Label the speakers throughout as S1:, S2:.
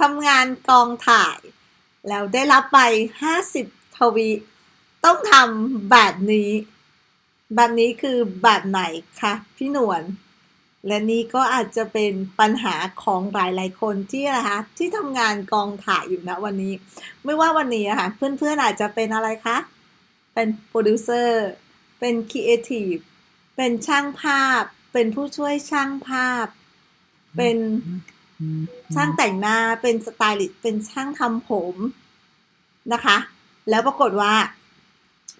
S1: ทำงานกองถ่าย แล้วได้รับไปห้าสิบทวี ต้องทำแบบนี้ แบบนี้คือแบบไหนคะพี่หนวลและนี่ก็อาจจะเป็นปัญหาของหลายๆคนที่นะคะที่ทำงานกองถ่ายอยู่นะวันนี้ ไม่ว่าวันนี้อะค่ะเพื่อนๆอาจจะเป็นอะไรคะ เป็นโปรดิวเซอร์เป็นครีเอทีฟเป็นช่างภาพ เป็นผู้ช่วยช่างภาพ เป็น ช่างแต่งหน้าเป็นสไตลิสต์เป็นช่างทำผมนะคะ แล้วปรากฏว่า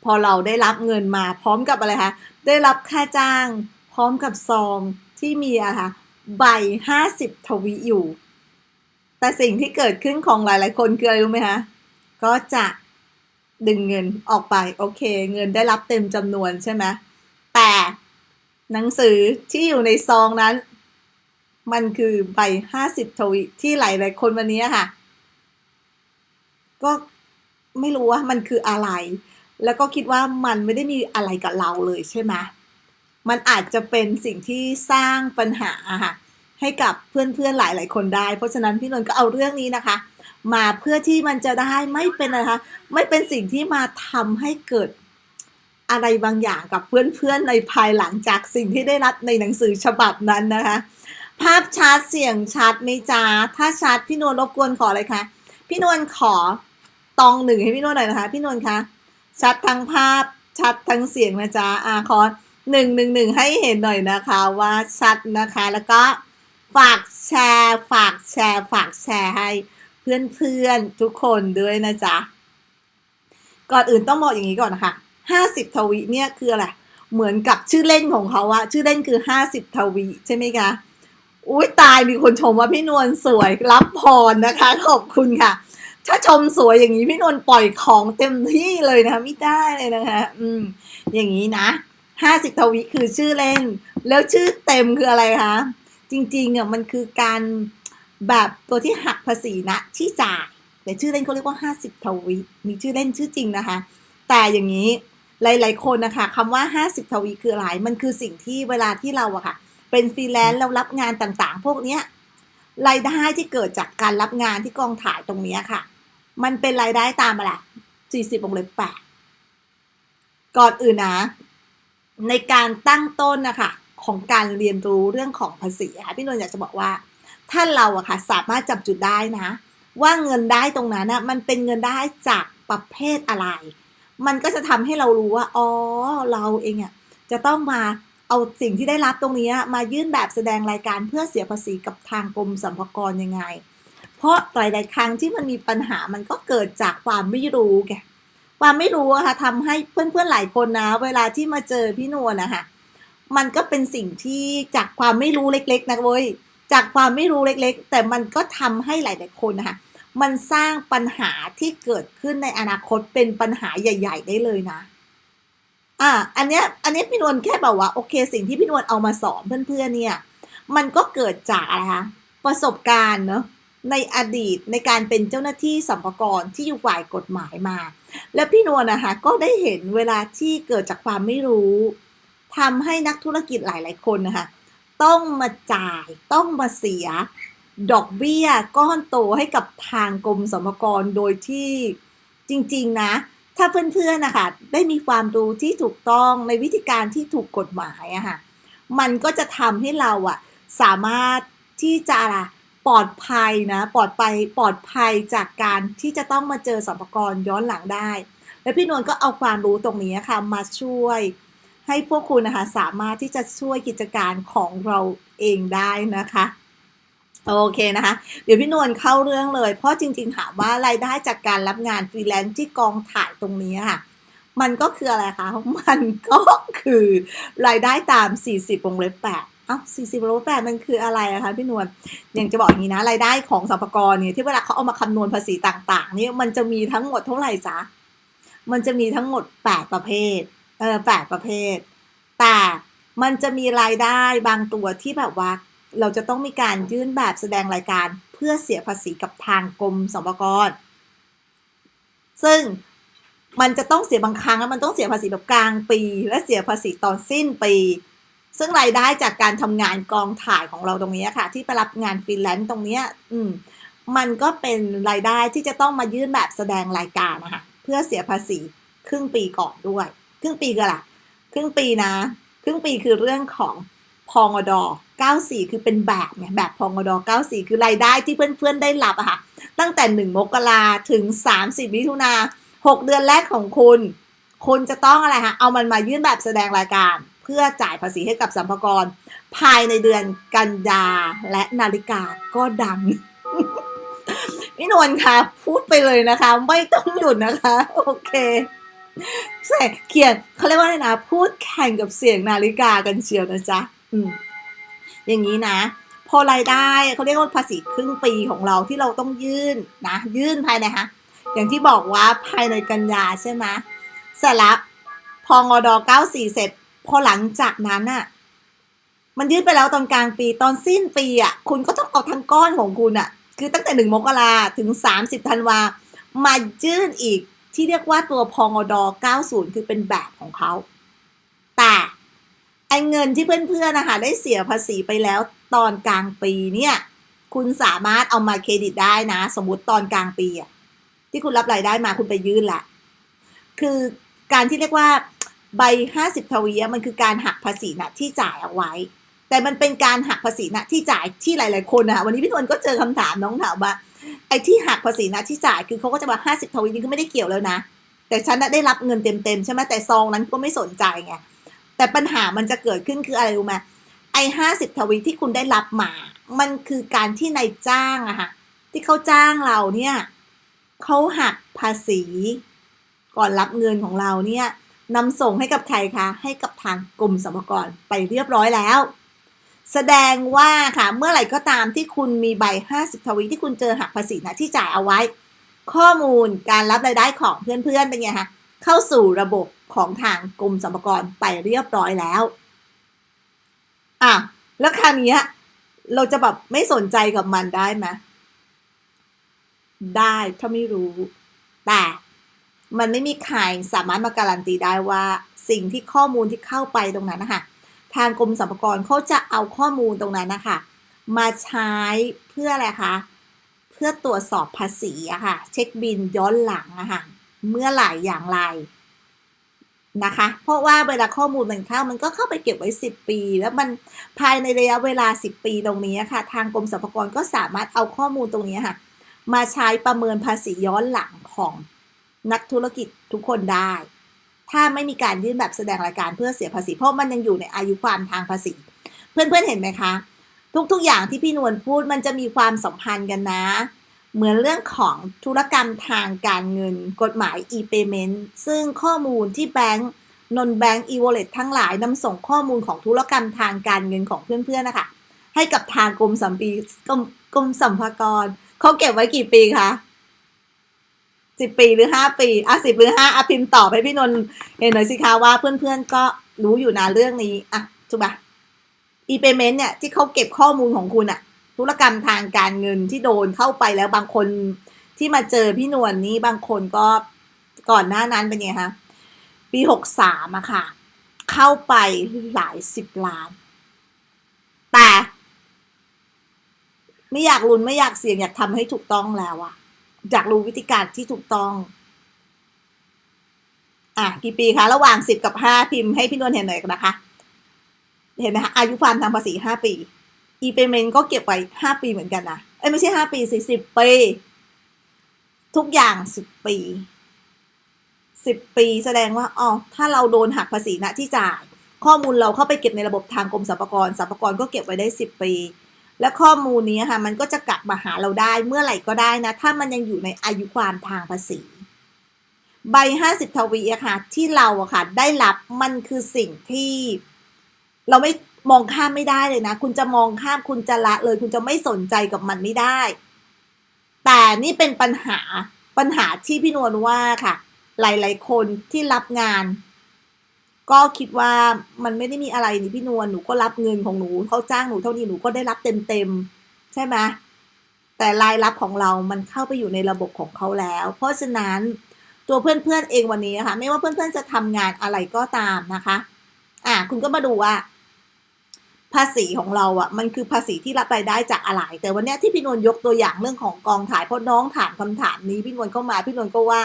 S1: พอเราได้รับเงินมาพร้อมกับอะไรคะได้รับค่าจ้าง พร้อมกับซองที่มีอะคะใบห้าสิบทวีอยู่ แต่สิ่งที่เกิดขึ้นของหลายๆ คนคืออะไรรู้ไหมคะก็จะดึงเงินออกไป โอเค เงินได้รับเต็มจำนวนใช่ไหมแต่หนังสือที่อยู่ในซองนั้น มันคือใบห้าสิบทวีที่หลายๆคนวันนี้ค่ะ ก็ไม่รู้ว่ามันคืออะไร แล้วก็คิดว่ามันไม่ได้มีอะไรกับเราเลยใช่ไหมมันอาจจะเป็นสิ่งที่สร้างปัญหาค่ะให้กับเพื่อนๆหลายๆคนได้ เพราะฉะนั้นพี่นนท์ก็เอาเรื่องนี้นะคะ มาเพื่อที่มันจะได้ไม่เป็นนะคะ ไม่เป็นสิ่งที่มาทำให้เกิดอะไรบางอย่างกับเพื่อนๆในภายหลังจากสิ่งที่ได้รับในหนังสือฉบับนั้นนะคะ ภาพชัดเสียงชัดไหมจ้าถ้าชัดพี่นวลรบกวนขอเลยค่ะพี่นวลขอตองหนึ่งให้พี่นวลหน่อยนะคะ พี่นวลคะชัดทั้งภาพชัดทั้งเสียงนะจ๊ะอ่าขอนหนึ่งหนึ่งหนึ่งให้เห็นหน่อยนะคะว่าชัดนะคะ แล้วก็ฝากแชร์ ฝากแชร์ ฝากแชร์ให้เพื่อนๆทุกคนด้วยนะจ๊ะก่อนอื่นต้องบอกอย่างนี้ก่อนนะคะห้าสิบทวีเนี่ยคืออะไรเหมือนกับชื่อเล่นของเขาอะชื่อเล่นคือห้าสิบทวีใช่ไหมคะ อุ้ยตายมีคนชมว่าพี่นวลสวยรับพรนะคะ ขอบคุณค่ะ ถ้าชมสวยอย่างนี้พี่นวลปล่อยของเต็มที่เลยนะคะไม่ได้เลยนะคะ อืม อย่างนี้นะห้าสิบทวีคือชื่อเล่น แล้วชื่อเต็มคืออะไรคะจริงๆอะมันคือการแบบตัวที่หักภาษีนะที่จ่ายแต่ชื่อเล่นเขาเรียกว่าห้าสิบทวีมีชื่อเล่นชื่อจริงนะคะ แต่อย่างนี้หลาย ๆ คนนะคะคำว่าห้าสิบทวีคืออะไร มันคือสิ่งที่เวลาที่เราอะค่ะ เป็นฟรีแลนซ์เรารับงานต่างๆ พวกเนี้ยรายได้ที่เกิดจากการรับงานที่กองถ่ายตรงเนี้ยค่ะ มันเป็นรายได้ตามอะไรสี่สิบวงเล็บแปดก่อนอื่นนะ ในการตั้งต้นนะคะของการเรียนรู้เรื่องของภาษีค่ะพี่นนท์อยากจะบอกว่า ถ้าเราอะค่ะสามารถจับจุดได้นะ ว่าเงินได้ตรงนั้นนะมันเป็นเงินได้จากประเภทอะไร มันก็จะทำให้เรารู้ว่าอ๋อเราเองอะจะต้องมา เอาสิ่งที่ได้รับตรงนี้มายื่นแบบแสดงรายการเพื่อเสียภาษีกับทางกรมสรรพากรยังไง เพราะหลายๆครั้งที่มันมีปัญหามันก็เกิดจากความไม่รู้แกความไม่รู้อะค่ะทำให้เพื่อนๆหลายคนนะ เวลาที่มาเจอพี่นวลนะคะมันก็เป็นสิ่งที่จากความไม่รู้เล็ก ๆ นะเว้ยจากความไม่รู้เล็กๆ แต่มันก็ทำให้หลาย ๆ คนนะคะมันสร้างปัญหาที่เกิดขึ้นในอนาคตเป็นปัญหาใหญ่ ๆ ได้เลยนะ อ่า อันเนี้ย อันเนี้ยพี่นวลแค่บอกว่าโอเค สิ่งที่พี่นวลเอามาสอนเพื่อนๆเนี่ย มันก็เกิดจากอะไรคะประสบการณ์เนาะในอดีตในการเป็นเจ้าหน้าที่สัมภาระที่อยู่ฝ่ายกฎหมายมา แล้วพี่นวลนะคะก็ได้เห็นเวลาที่เกิดจากความไม่รู้ทำให้นักธุรกิจหลาย ๆ คนนะคะต้องมาจ่ายต้องมาเสีย ดอกเบี้ยก้อนโตให้กับทางกรมสรรพากรโดยที่จริง ๆ นะ ถ้าเพื่อนๆนะคะได้มีความรู้ที่ถูกต้องในวิธีการที่ถูกกฎหมายอะค่ะ มันก็จะทำให้เราอะสามารถที่จะปลอดภัยนะ ปลอดไปปลอดภัยจากการที่จะต้องมาเจอสัมภาระย้อนหลังได้ และพี่นวลก็เอาความรู้ตรงนี้ค่ะมาช่วย ให้พวกคุณนะคะสามารถที่จะช่วยกิจการของเราเองได้นะคะ โอเคนะคะ เดี๋ยวพี่นวลเข้าเรื่องเลย เพราะจริงๆถามว่ารายได้จากการรับงานฟรีแลนซ์ที่กองถ่ายตรงนี้ค่ะ มันก็คืออะไรคะ มันก็คือรายได้ตาม 40วงเล็บแปดอ้าว40วงเล็บแปดมันคืออะไรอะคะพี่นวลอย่างจะบอกอย่างนี้นะรายได้ของสรรพากรเนี่ยที่เวลาเขาเอามาคำนวณภาษีต่างๆนี่มันจะมีทั้งหมดเท่าไหร่จ๊ะมันจะมีทั้งหมด 8 ประเภทเออแปดประเภท แต่มันจะมีรายได้บางตัวที่แบบว่า เราจะต้องมีการยื่นแบบแสดงรายการเพื่อเสียภาษีกับทางกรมสรรพากร ซึ่งมันจะต้องเสียบางครั้งแล้วมันต้องเสียภาษีแบบกลางปี และเสียภาษีตอนสิ้นปี ซึ่งรายได้จากการทำงานกองถ่ายของเราตรงนี้ค่ะ ที่ไปรับงานฟรีแลนซ์ตรงนี้อืมมันก็เป็นรายได้ที่จะต้องมายื่นแบบแสดงรายการนะคะเพื่อเสียภาษีครึ่งปีก่อนด้วย ครึ่งปีก็ล่ะ ครึ่งปีนะ ครึ่งปีคือเรื่องของ พองดอ94 คือเป็นแบบเนี่ยแบบพองดอ94 คือรายได้ที่เพื่อนๆได้รับอะค่ะ ตั้งแต่ 1 มกราถึง 30 มิถุนา6 เดือนแรกของคุณ คุณจะต้องอะไรคะเอามันมายื่นแบบแสดงรายการ เพื่อจ่ายภาษีให้กับสัมภากร ภายในเดือนกันยาและนาฬิกาก็ดังพี่นวลคะพูดไปเลยนะคะ ไม่ต้องหยุดนะคะ โอเคเขียนเขาเรียกว่าอะไรนะ พูดแข่งกับเสียงนาฬิกากันเชียวนะจ๊ะ อืมอย่างนี้นะ พอรายได้เขาเรียกว่าภาษีครึ่งปีของเราที่เราต้องยื่นนะ ยื่นภายในฮะอย่างที่บอกว่าภายในกันยาใช่ไหมเสร็จแล้วพองด94เสร็จ พอหลังจากนั้นน่ะมันยื่นไปแล้วตอนกลางปีตอนสิ้นปีอะคุณก็ต้องเอาทั้งก้อนของคุณอะคือตั้งแต่หนึ่งมกราถึง30ธันวามายื่นอีกที่เรียกว่าตัวพองด90 คือเป็นแบบของเขา แต่ ไอ้เงินที่เพื่อนๆนะคะได้เสียภาษีไปแล้วตอนกลางปีเนี่ยคุณสามารถเอามาเครดิตได้นะ สมมติตอนกลางปีอะที่คุณรับรายได้มาคุณไปยื่นละคือการที่เรียกว่าใบ 50 ทวีมันคือการหักภาษีนะที่จ่ายเอาไว้ แต่มันเป็นการหักภาษีนะที่จ่ายที่หลาย ๆ คนนะวันนี้พี่นวลก็เจอคำถามน้องถามว่าไอ้ที่หักภาษีนะที่จ่ายคือเขาก็จะมา50 ทวีนี่ก็ไม่ได้เกี่ยวแล้วนะ แต่ฉันได้รับเงินเต็ม ๆ ใช่ไหมแต่ซองนั้นก็ไม่สนใจไง แต่ปัญหามันจะเกิดขึ้นคืออะไรรู้ไหมไอ้ห้าสิบทวีที่คุณได้รับมา มันคือการที่นายจ้างอะค่ะที่เขาจ้างเราเนี่ยเขาหักภาษี ก่อนรับเงินของเราเนี่ยนำส่งให้กับใครคะ ให้กับทางกรมสรรพากรไปเรียบร้อยแล้ว แสดงว่าค่ะ เมื่อไหร่ก็ตามที่คุณมีใบ 50 ทวีที่คุณเจอหักภาษีนะที่จ่ายเอาไว้ ข้อมูลการรับรายได้ของเพื่อนๆเป็นไงคะ เข้าสู่ระบบของทางกรมสรรพากรไปเรียบร้อยแล้วอะแล้วคราวนี้เราจะแบบไม่สนใจกับมันได้ไหมได้ถ้าไม่รู้ แต่มันไม่มีใครสามารถมาการันตีได้ว่าสิ่งที่ข้อมูลที่เข้าไปตรงนั้นนะคะทางกรมสรรพากรเขาจะเอาข้อมูลตรงนั้นนะคะมาใช้เพื่ออะไรคะ เพื่อตรวจสอบภาษีอะค่ะ เช็คบินย้อนหลังอะค่ะ เมื่อไหร่อย่างไรนะคะ เพราะว่าเวลาข้อมูลมันเข้ามันก็เข้าไปเก็บไว้ 10 ปี แล้วมันภายในระยะเวลา 10 ปีตรงนี้ค่ะ ทางกรมสรรพากรก็สามารถเอาข้อมูลตรงนี้ค่ะ มาใช้ประเมินภาษีย้อนหลังของนักธุรกิจทุกคนได้ ถ้าไม่มีการยื่นแบบแสดงรายการเพื่อเสียภาษี เพราะมันยังอยู่ในอายุความทางภาษี เพื่อนๆเห็นไหมคะ ทุกๆอย่างที่พี่นวลพูดมันจะมีความสัมพันธ์กันนะ เหมือนเรื่องของธุรกรรมทางการเงิน กฎหมาย e-payment ซึ่งข้อมูลที่แบงก์นนแบงก์ e-wallet ทั้งหลายนำส่งข้อมูลของธุรกรรมทางการเงินของเพื่อนๆนะคะให้กับทางกรมสัมปีกรมกรมสัมภากรเขาเก็บไว้กี่ปีคะสิบปีหรือห้าปีอะสิบหรือห้าอะพิมพ์ตอบให้พี่นนท์เห็นหน่อยสิคะว่าเพื่อนๆก็รู้อยู่นะเรื่องนี้อะถูกปะ e-payment เนี่ยที่เขาเก็บข้อมูลของคุณอะ ธุรกรรมทางการเงินที่โดนเข้าไปแล้วบางคนที่มาเจอพี่นวลนี้บางคนก็ก่อนหน้านั้นเป็นไงคะปีหกสามอะค่ะ เข้าไปหลายสิบล้าน แต่ ไม่อยากลุ้นไม่อยากเสี่ยงอยากทำให้ถูกต้องแล้วอะอยากรู้วิธีการที่ถูกต้อง อะกี่ปีคะระหว่างสิบกับห้าพิมพ์ให้พี่นวลเห็นหน่อยนะคะ เห็นไหมคะอายุความทางภาษีห้าปี e-payment ก็เก็บไว้ห้าปีเหมือนกันนะเอ้ยไม่ใช่ห้าปีสิสิบปี ทุกอย่างสิบปีสิบปีแสดงว่าอ๋อถ้าเราโดนหักภาษีณที่จ่ายข้อมูลเราเข้าไปเก็บในระบบทางกรมสรรพากรสรรพากรก็เก็บไว้ได้สิบปี และข้อมูลนี้ค่ะ มันก็จะกลับมาหาเราได้เมื่อไหร่ก็ได้นะ ถ้ามันยังอยู่ในอายุความทางภาษี ใบห้าสิบทวีอะค่ะ ที่เราอะค่ะ ได้รับมันคือสิ่งที่เราไม่ มองข้ามไม่ได้เลยนะ คุณจะมองข้ามคุณจะละเลย คุณจะไม่สนใจกับมันไม่ได้ แต่นี่เป็นปัญหาปัญหาที่พี่นวลว่าค่ะ หลายๆ คนที่รับงาน ก็คิดว่ามันไม่ได้มีอะไรนี่พี่นวลหนูก็รับเงินของหนูเขาจ้างหนูเท่านี้หนูก็ได้รับเต็มๆใช่ไหมแต่รายรับของเรามันเข้าไปอยู่ในระบบของเขาแล้ว เพราะฉะนั้นตัวเพื่อนๆเองวันนี้นะคะไม่ว่าเพื่อนๆจะทำงานอะไรก็ตามนะคะ อะคุณก็มาดูว่า ภาษีของเราอะ่ะมันคือภาษีที่รับรายได้จากอะไร แต่วันนี้ที่พี่นวลยกตัวอย่างเรื่องของกองถ่ายเพราะน้องถามคำถามนี้พี่นวลเข้ามาพี่นวลก็ว่า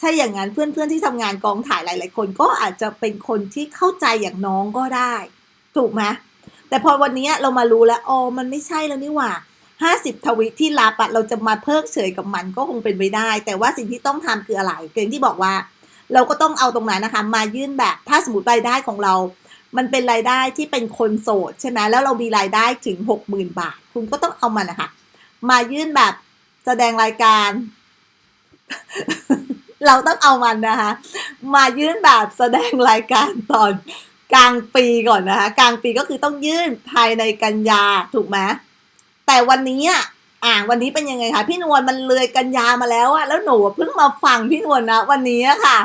S1: ถ้าอย่างนั้นเพื่อนๆที่ทำงานกองถ่ายหลาย ๆ คนก็อาจจะเป็นคนที่เข้าใจอย่างน้องก็ได้ ถูกไหมแต่พอวันนี้เรามารู้แล้วอ๋อมันไม่ใช่แล้วนี่หว่าห้าสิบทวิตที่รับอะเราจะมาเพิกเฉยกับมันก็คงเป็นไปได้ แต่ว่าสิ่งที่ต้องทำคืออะไรเกณฑ์ที่บอกว่า เราก็ต้องเอาตรงนั้นนะคะ มายื่นแบบถ้าสมมติรายได้ของเรา มันเป็นรายได้ที่เป็นคนโสดใช่ไหมแล้วเรามีรายได้ถึงหกหมื่นบาท คุณก็ต้องเอามันนะคะ มายื่นแบบแสดงรายการ เราต้องเอามันนะคะ มายื่นแบบแสดงรายการตอนกลางปีก่อนนะคะ กลางปีก็คือต้องยื่นภายในกันยาถูกไหมแต่วันนี้อะอ่าวันนี้เป็นยังไงคะพี่นวลมันเลยกันยามาแล้วอะแล้วหนูเพิ่งมาฟังพี่นวลนะวันนี้ค่ะ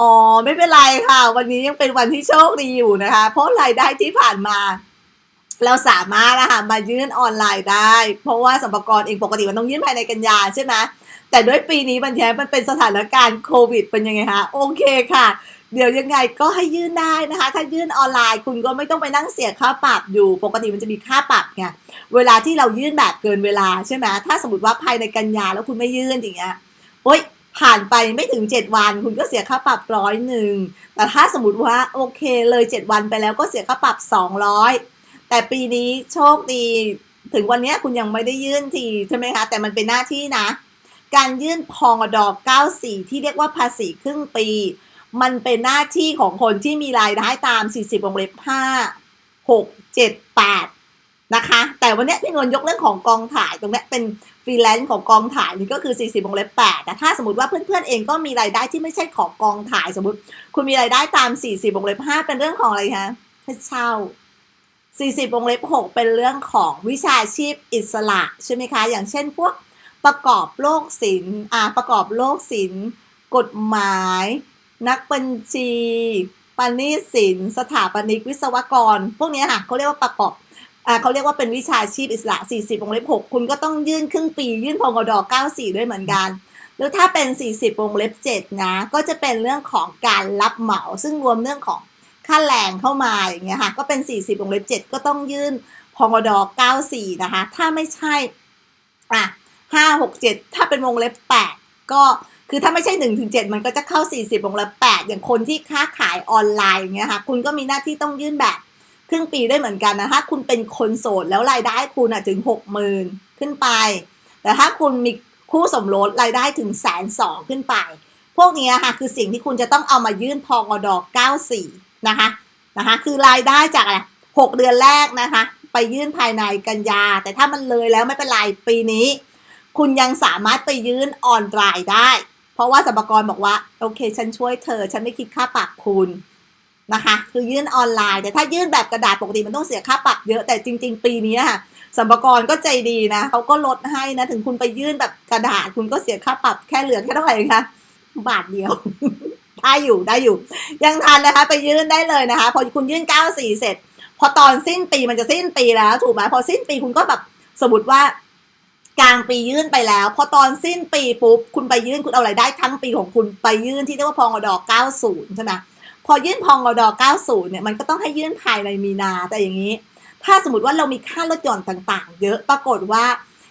S1: อ๋อไม่เป็นไรค่ะ วันนี้ยังเป็นวันที่โชคดีอยู่นะคะ เพราะรายได้ที่ผ่านมา เราสามารถนะคะมายื่นออนไลน์ได้ เพราะว่าสัมภาระเองปกติมันต้องยื่นภายในกันยาใช่ไหมแต่ด้วยปีนี้มันแย้มันเป็นสถานการณ์โควิดเป็นยังไงคะโอเคค่ะ เดี๋ยวยังไงก็ให้ยื่นได้นะคะ ถ้ายื่นออนไลน์คุณก็ไม่ต้องไปนั่งเสียค่าปรับอยู่ ปกติมันจะมีค่าปรับไงเวลาที่เรายื่นแบบเกินเวลาใช่ไหมถ้าสมมติว่าภายในกันยาแล้วคุณไม่ยื่นอย่างเงี้ยโอ๊ย ผ่านไปไม่ถึง 7 วัน คุณก็เสียค่าปรับร้อยหนึ่งแต่ถ้าสมมติว่าโอเคเลย 7 วันไปแล้วก็เสียค่าปรับ 200 แต่ปีนี้โชคดีถึงวันนี้คุณยังไม่ได้ยื่นทีใช่ไหมคะ แต่มันเป็นหน้าที่นะ การยื่นพองอดอ94 ที่เรียกว่าภาษีครึ่งปี มันเป็นหน้าที่ของคนที่มีรายได้ตาม 40วงเล็บ 5 6 7 8 นะคะ แต่วันนี้พี่นวลยกเรื่องของกองถ่ายตรงนี้เป็น ฟรีแลนซ์ของกองถ่ายนี่ก็คือ 40วงเล็บ8แต่ถ้าสมมติว่าเพื่อนๆเองก็มีรายได้ที่ไม่ใช่ของกองถ่ายสมมติ คุณมีรายได้ตาม 40วงเล็บ5เป็นเรื่องของอะไรคะให้เช่า40วงเล็บ6เป็นเรื่องของวิชาชีพอิสระใช่ไหมคะ อย่างเช่นพวกประกอบโลกศิลป์อ่าประกอบโลกศิลป์กฎหมาย นักบัญชีปณิศิลป์สถาปนิกวิศวกร พวกนี้ค่ะเขาเรียกว่าประกอบ เขาเรียกว่าเป็นวิชาชีพอิสระ 40วงเล็บ 6 คุณก็ต้องยื่นครึ่งปี ยื่นพงด94 ด้วยเหมือนกันแล้วถ้าเป็น 40 วงเล็บ 7 นะ ก็จะเป็นเรื่องของการรับเหมา ซึ่งรวมเรื่องของค่าแรงเข้ามาอย่างเงี้ยค่ะ ก็เป็น 40 วงเล็บ 7 ก็ต้องยื่นพงด94 นะคะ ถ้าไม่ใช่ อะ 5 6 7 ถ้าเป็นวงเล็บ 8 ก็ คือถ้าไม่ใช่1ถึง7มันก็จะเข้า 40 วงเล็บ 8 อย่างคนที่ค้าขายออนไลน์อย่างเงี้ยค่ะ คุณก็มีหน้าที่ต้องยื่นแบบ ครึ่งปีได้เหมือนกันนะถ้าคุณเป็นคนโสดแล้วรายได้คุณอะถึงหกหมื่นขึ้นไป แต่ถ้าคุณมีคู่สมรสรายได้ถึงแสนสองขึ้นไป พวกนี้ค่ะคือสิ่งที่คุณจะต้องเอามายื่นพองอดอก94นะคะนะคะคือรายได้จากอะไรหกเดือนแรกนะคะ ไปยื่นภายในกันยา แต่ถ้ามันเลยแล้วไม่เป็นไรปีนี้ คุณยังสามารถไปยื่นออนไลน์ได้ เพราะว่าสรรพากรบอกว่า โอเค ฉันช่วยเธอ ฉันไม่คิดค่าปรับคุณ นะคะ คือยื่นออนไลน์ แต่ถ้ายื่นแบบกระดาษปกติมันต้องเสียค่าปรับเยอะแต่จริง ๆ ปีนี้ค่ะสัมภากรก็ใจดีนะเขาก็ลดให้นะ ถึงคุณไปยื่นแบบกระดาษ คุณก็เสียค่าปรับแค่เหลือแค่เท่าไหร่คะบาทเดียวได้อยู่ได้อยู่ ยังทันนะคะ ไปยื่นได้เลยนะคะ พอคุณยื่น 94 เสร็จ พอตอนสิ้นปีมันจะสิ้นปีแล้ว ถูกไหมพอสิ้นปีคุณก็แบบสมมติว่ากลางปียื่นไปแล้ว พอตอนสิ้นปีปุ๊บคุณไปยื่นคุณเอารายได้ทั้งปีของคุณไปยื่นที่เรียกว่าพองอดอ90 ใช่ไหม พอยื่นพองอดอ90 เนี่ยมันก็ต้องให้ยื่นภายในมีนาแต่อย่างนี้ ถ้าสมมติว่าเรามีค่าลดหย่อนต่างๆ เยอะปรากฏว่า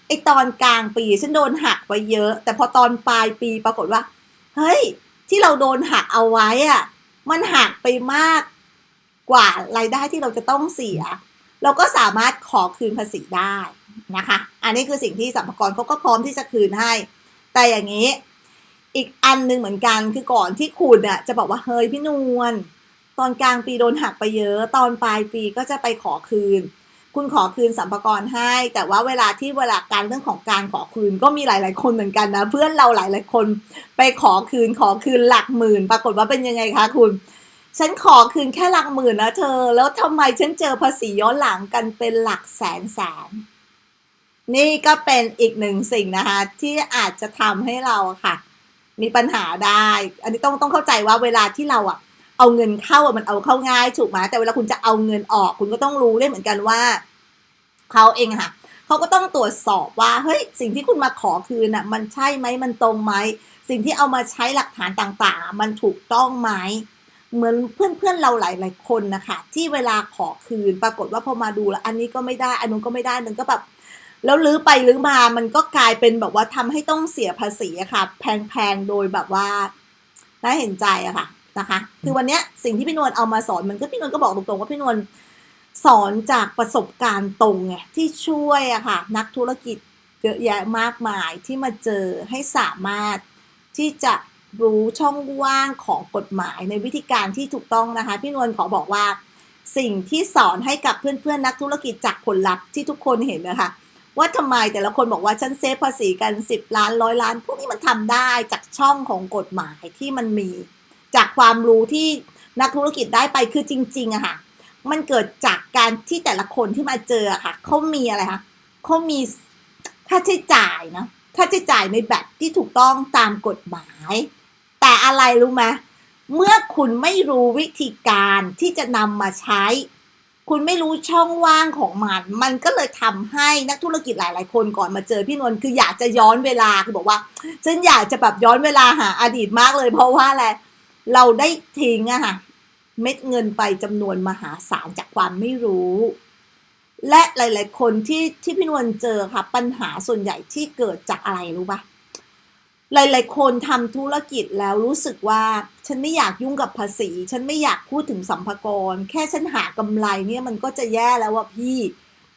S1: ไอตอนกลางปีฉันโดนหักไว้เยอะ แต่พอตอนปลายปีปรากฏว่า เฮ้ย ที่เราโดนหักเอาไว้อะมันหักไปมากกว่ารายได้ที่เราจะต้องเสีย เราก็สามารถขอคืนภาษีได้นะคะ อันนี้คือสิ่งที่สรรพากรเขาก็พร้อมที่จะคืนให้ แต่อย่างนี้ อีกอันหนึ่งเหมือนกันคือก่อนที่คุณอะจะบอกว่าเฮ้ยพี่นวลตอนกลางปีโดนหักไปเยอะ ตอนปลายปีก็จะไปขอคืน คุณขอคืนสัมภาระให้ แต่ว่าเวลาที่เวลาการเรื่องของการขอคืนก็มีหลาย ๆ คนเหมือนกันนะ เพื่อนเราหลาย ๆ คนไปขอคืนขอคืนหลักหมื่น ปรากฏว่าเป็นยังไงคะคุณ ฉันขอคืนแค่หลักหมื่นนะเธอ แล้วทำไมฉันเจอภาษีย้อนหลังกันเป็นหลักแสนแสนนี่ก็เป็นอีกหนึ่งสิ่งนะคะ ที่อาจจะทำให้เราค่ะ มีปัญหาได้ อันนี้ต้องต้องเข้าใจว่าเวลาที่เราอะ เอาเงินเข้าอะมันเอาเข้าง่ายถูกไหมแต่เวลาคุณจะเอาเงินออก คุณก็ต้องรู้ได้เหมือนกันว่าเขาเองค่ะเขาก็ต้องตรวจสอบว่าเฮ้ยสิ่งที่คุณมาขอคืนอะ มันใช่ไหมมันตรงไหมสิ่งที่เอามาใช้หลักฐานต่างๆ มันถูกต้องไหมเหมือนเพื่อนๆเราหลายๆคนนะคะที่เวลาขอคืนปรากฏว่าพอมาดูแล้ว อันนี้ก็ไม่ได้อันนู้นก็ไม่ได้มันก็แบบ แล้วลื้อไปลื้อมามันก็กลายเป็นแบบว่าทำให้ต้องเสียภาษีอะค่ะ แพงๆ โดยแบบว่าน่าเห็นใจอะค่ะนะคะ คือวันเนี้ยสิ่งที่พี่นวลเอามาสอนมันก็พี่นวลก็บอกตรงๆว่าพี่นวลสอนจากประสบการณ์ตรงไงที่ช่วยอะค่ะ นักธุรกิจเยอะแยะมากมายที่มาเจอให้สามารถที่จะรู้ช่องว่างของกฎหมายในวิธีการที่ถูกต้องนะคะ พี่นวลขอบอกว่า สิ่งที่สอนให้กับเพื่อนๆนักธุรกิจจากผลลัพธ์ที่ทุกคนเห็นนะคะ ว่าทำไมแต่ละคนบอกว่าฉันเซฟภาษีกัน 10 ล้านร้อยล้าน พวกนี้มันทำได้จากช่องของกฎหมายที่มันมี จากความรู้ที่นักธุรกิจได้ไปคือจริงๆอะค่ะ มันเกิดจากการที่แต่ละคนที่มาเจอค่ะเขามีอะไรคะเขามีค่าใช้จ่ายนะค่าใช้จ่ายในแบบที่ถูกต้องตามกฎหมาย แต่อะไรรู้ไหมเมื่อคุณไม่รู้วิธีการที่จะนำมาใช้ คุณไม่รู้ช่องว่างของมัน มันก็เลยทำให้นักธุรกิจหลาย ๆ คนก่อนมาเจอพี่นวลคืออยากจะย้อนเวลาคือบอกว่าฉันอยากจะแบบย้อนเวลาหาอดีตมากเลย เพราะว่าอะไรเราได้ทิ้งอะค่ะเม็ดเงินไปจำนวนมหาศาลจากความไม่รู้ และหลาย ๆ คนที่ที่พี่นวลเจอค่ะปัญหาส่วนใหญ่ที่เกิดจากอะไรรู้ปะ หลายๆ คนทำธุรกิจแล้วรู้สึกว่า ฉันไม่อยากยุ่งกับภาษี ฉันไม่อยากพูดถึงสัมภากรแค่ฉันหากำไรเนี่ยมันก็จะแย่แล้วว่าพี่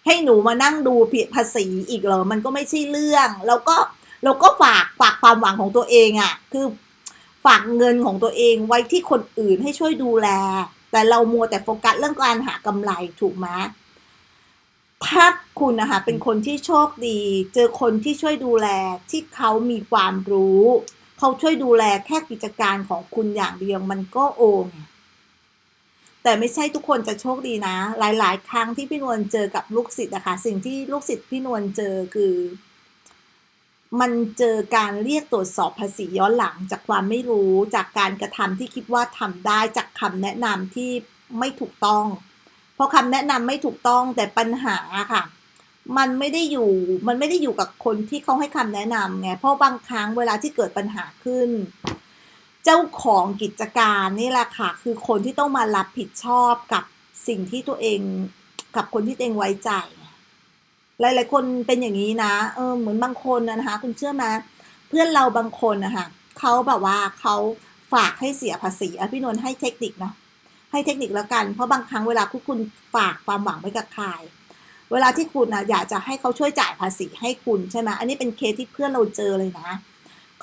S1: ให้หนูมานั่งดูผิดภาษีอีกเหรอมันก็ไม่ใช่เรื่อง แล้วก็เราก็ฝากฝากความหวังของตัวเองอะ่ะ คือฝากเงินของตัวเองไว้ที่คนอื่นให้ช่วยดูแล แต่เรามัวแต่โฟกัสเรื่องการหากำไรถูกไหม ถ้าคุณนะคะเป็นคนที่โชคดี เจอคนที่ช่วยดูแลที่เขามีความรู้ เขาช่วยดูแลแค่กิจการของคุณอย่างเดียวมันก็โอไงแต่ไม่ใช่ทุกคนจะโชคดีนะ หลาย ๆ ครั้งที่พี่นวลเจอกับลูกศิษย์นะคะสิ่งที่ลูกศิษย์พี่นวลเจอคือ มันเจอการเรียกตรวจสอบภาษีย้อนหลังจากความไม่รู้จากการกระทำที่คิดว่าทำได้จากคำแนะนำที่ไม่ถูกต้อง เพราะคำแนะนำไม่ถูกต้องแต่ปัญหาค่ะ มันไม่ได้อยู่มันไม่ได้อยู่กับคนที่เขาให้คำแนะนำไงเพราะบางครั้งเวลาที่เกิดปัญหาขึ้น เจ้าของกิจการนี่แหละค่ะ คือคนที่ต้องมารับผิดชอบกับสิ่งที่ตัวเองกับคนที่ตัวเองไว้ใจหลายๆคนเป็นอย่างนี้นะ เออ เหมือนบางคนนะคะ คุณเชื่อไหมเพื่อนเราบางคนนะคะเขาแบบว่าเขาฝากให้เสียภาษีอะพี่นนท์ให้เทคนิคเนาะ ให้เทคนิคแล้วกัน เพราะบางครั้งเวลาที่คุณฝากความหวังไว้กับใครเวลาที่คุณนะอยากจะให้เขาช่วยจ่ายภาษีให้คุณใช่ไหมอันนี้เป็นเคสที่เพื่อนเราเจอเลยนะ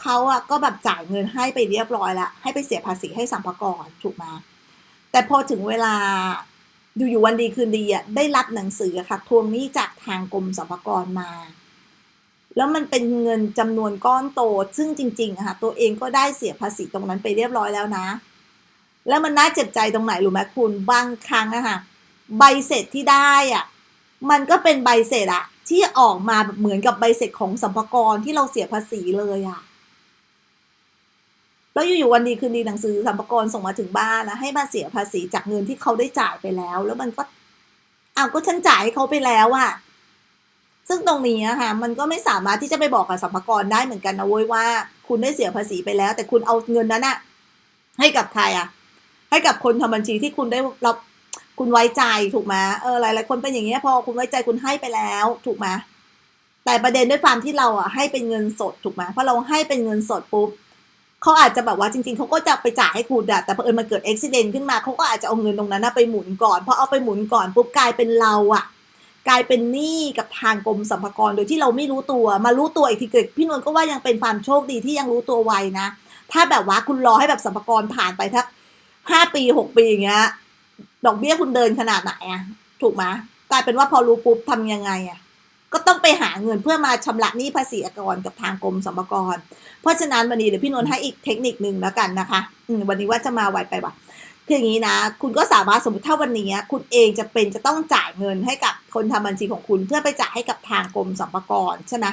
S1: เขาอะก็แบบจ่ายเงินให้ไปเรียบร้อยแล้วให้ไปเสียภาษีให้สัมภากรถูกไหมแต่พอถึงเวลาอยู่ๆวันดีคืนดีอะได้รับหนังสืออะค่ะทวงหนี้จากทางกรมสรรพากรมา แล้วมันเป็นเงินจำนวนก้อนโต ซึ่งจริงๆอะค่ะตัวเองก็ได้เสียภาษีตรงนั้นไปเรียบร้อยแล้วนะ แล้วมันน่าเจ็บใจตรงไหนรู้ไหมคุณบางครั้งอะค่ะใบเสร็จที่ได้อะมันก็เป็นใบเสร็จอะที่ออกมาแบบเหมือนกับใบเสร็จของสัมภากรที่เราเสียภาษีเลยอะแล้วอยู่ๆวันดีคืนดีหนังสือสัมภากรส่งมาถึงบ้านนะให้มาเสียภาษีจากเงินที่เขาได้จ่ายไปแล้ว แล้วมันก็อ้าวก็ฉันจ่ายให้เขาไปแล้วอะซึ่งตรงนี้อะค่ะมันก็ไม่สามารถที่จะไปบอกกับสัมภากรได้เหมือนกันนะเว้ยว่า คุณได้เสียภาษีไปแล้ว แต่คุณเอาเงินนั้นอะให้กับใครอะ ให้กับคนทำบัญชีที่คุณได้รับคุณไว้ใจถูกไหมเออหลายๆคนเป็นอย่างเงี้ยพอคุณไว้ใจคุณให้ไปแล้วถูกไหมแต่ประเด็นด้วยความที่เราอะให้เป็นเงินสดถูกไหมเพราะเราให้เป็นเงินสดปุ๊บเขาอาจจะแบบว่าจริงๆเขาก็จะไปจ่ายให้คุณอะแต่เผอิญมันเกิดอุบิเหตุขึ้นมาเขาก็อาจจะเอาเงินตรงนั้นนะไปหมุนก่อนพอเอาไปหมุนก่อนปุ๊บกลายเป็นเราอะกลายเป็นหนี้กับทางกรมสรรพากรโดยที่เราไม่รู้ตัว มารู้ตัวอีกทีเกิดพี่นวลก็ว่ายังเป็นความโชคดีที่ยังรู้ตัวไวนะ ถ้าแบบว่าคุณรอให้แบบสรรพากรผ่านไปทัก ห้าปีหกปีอย่างเงี้ย ดอกเบี้ยคุณเดินขนาดไหนอะถูกไหมกลายเป็นว่าพอรู้ปุ๊บทำยังไงอะก็ต้องไปหาเงินเพื่อมาชำระหนี้ภาษีอากรกับทางกรมสรรพากร เพราะฉะนั้นวันนี้เดี๋ยวพี่นนท์ให้อีกเทคนิคหนึ่งแล้วกันนะคะอืวันนี้ว่าจะมาไวไปวะคืออย่างนี้นะ คุณก็สามารถสมมติถ้าวันนี้คุณเองจะเป็นจะต้องจ่ายเงินให้กับคนทำบัญชีของคุณ เพื่อไปจ่ายให้กับทางกรมสรรพากรใช่ไหม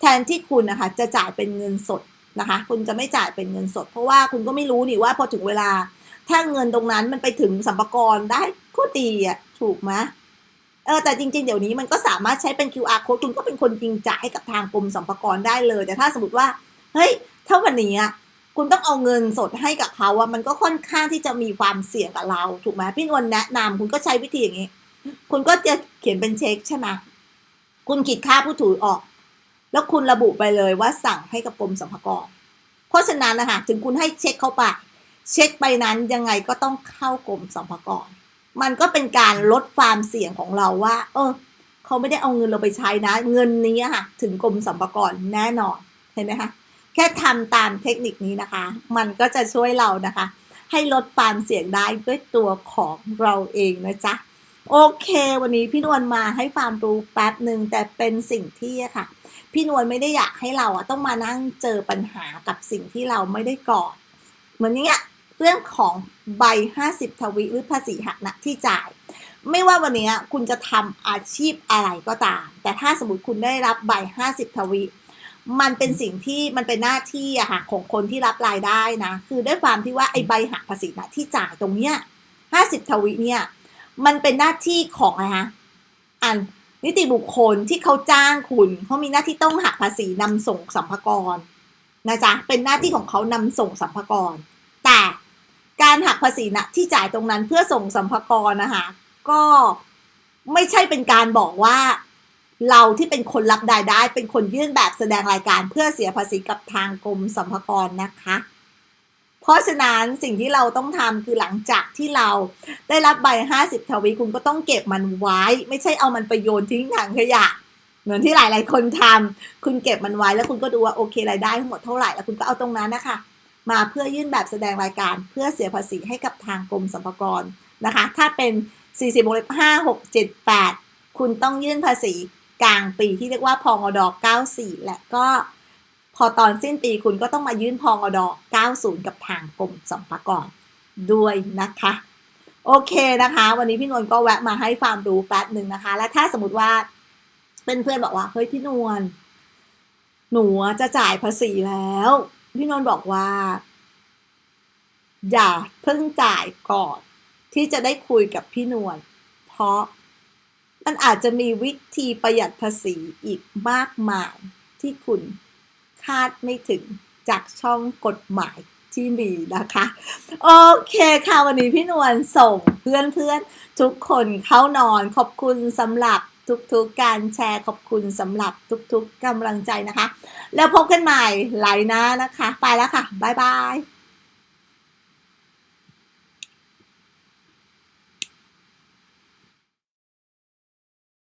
S1: แทนที่คุณนะคะจะจ่ายเป็นเงินสดนะคะ คุณจะไม่จ่ายเป็นเงินสด เพราะว่าคุณก็ไม่รู้นี่ว่าพอถึงเวลา ถ้าเงินตรงนั้นมันไปถึงสัมภากรได้ก็ดีอะถูกไหมเออแต่จริง ๆ เดี๋ยวนี้มันก็สามารถใช้เป็น QR code คุณก็เป็นคนจริงจ่ายให้กับทางกรมสรรพากรได้เลย แต่ถ้าสมมติว่า เฮ้ยถ้าวันนี้คุณต้องเอาเงินสดให้กับเขาว่ามันก็ค่อนข้างที่จะมีความเสี่ยงกับเรา ถูกไหมพี่นวลแนะนำคุณก็ใช้วิธีอย่างนี้ คุณก็จะเขียนเป็นเช็คใช่ไหมคุณขีดค่าผู้ถือออก แล้วคุณระบุไปเลยว่าสั่งให้กับกรมสรรพากรเพราะฉะนั้นนะคะถึงคุณให้เช็คเข้าไป เช็คไปนั้นยังไงก็ต้องเข้ากรมสรรพากร มันก็เป็นการลดความเสี่ยงของเราว่า เออ เขาไม่ได้เอาเงินเราไปใช้นะ เงินนี้ค่ะ ถึงกรมสรรพากรแน่นอน เห็นไหมคะ แค่ทำตามเทคนิคนี้นะคะ มันก็จะช่วยเรานะคะ ให้ลดความเสี่ยงได้ด้วยตัวของเราเองนะจ๊ะ โอเค วันนี้พี่นวลมาให้ความรู้แป๊บหนึ่งแต่เป็นสิ่งที่ค่ะ พี่นวลไม่ได้อยากให้เราอะต้องมานั่งเจอปัญหากับสิ่งที่เราไม่ได้ก่อเหมือนอย่างเงี้ย เรื่องของใบ 50 ทวีหรือภาษีหักหน้าที่จ่าย ไม่ว่าวันนี้คุณจะทำอาชีพอะไรก็ตาม แต่ถ้าสมมติคุณได้รับใบ 50 ทวีมันเป็นสิ่งที่มันเป็นหน้าที่อะค่ะของคนที่รับรายได้นะ คือด้วยความที่ว่าไอ้ใบหักภาษีน้าที่จ่ายตรงเนี้ย50ทวีเนี่ย มันเป็นหน้าที่ของอะไรคะอันนิติบุคคลที่เขาจ้างคุณเขามีหน้าที่ต้องหักภาษีนำส่งสัมภากรนะจ๊ะเป็นหน้าที่ของเขานำส่งสัมภากรแต่ การหักภาษีนะที่จ่ายตรงนั้นเพื่อส่งสัมภากรนะคะ ก็ไม่ใช่เป็นการบอกว่าเราที่เป็นคนรับรายได้ เป็นคนยื่นแบบแสดงรายการเพื่อเสียภาษีกับทางกรมสัมภากรนะคะ เพราะฉะนั้นสิ่งที่เราต้องทำคือหลังจากที่เราได้รับใบ 50 ทวีคุณก็ต้องเก็บมันไว้ ไม่ใช่เอามันไปโยนทิ้งถังขยะ เหมือนที่หลาย ๆ คนทำคุณเก็บมันไว้แล้วคุณก็ดูว่าโอเครายได้ทั้งหมดเท่าไหร่แล้วคุณก็เอาตรงนั้นนะคะ มาเพื่อยื่นแบบแสดงรายการ เพื่อเสียภาษีให้กับทางกรมสรรพากรนะคะ ถ้าเป็น 40วงเล็บ5 6 7 8 คุณต้องยื่นภาษีกลางปีที่เรียกว่าพองอด94 และก็พอตอนสิ้นปีคุณก็ต้องมายื่นพองอด90 กับทางกรมสรรพากรด้วยนะคะโอเคนะคะ วันนี้พี่นวลก็แวะมาให้ความรู้แป๊บหนึ่งนะคะ และถ้าสมมติว่าเป็นเพื่อนบอกว่าเฮ้ยพี่นวลหนูจะจ่ายภาษีแล้ว พี่นนท์บอกว่า อย่าเพิ่งจ่ายก่อน ที่จะได้คุยกับพี่นวลเพราะมันอาจจะมีวิธีประหยัดภาษีอีกมากมายที่คุณคาดไม่ถึงจากช่องกฎหมายที่มีนะคะ โอเคค่ะวันนี้พี่นวลส่งเพื่อนๆ ทุกคนเข้านอนขอบคุณสำหรับ ทุกๆการแชร์ขอบคุณสำหรับทุกๆกำลังใจนะคะ แล้วพบกันใหม่ไลน์น้านะคะ ไปแล้วค่ะ บ๊ายบาย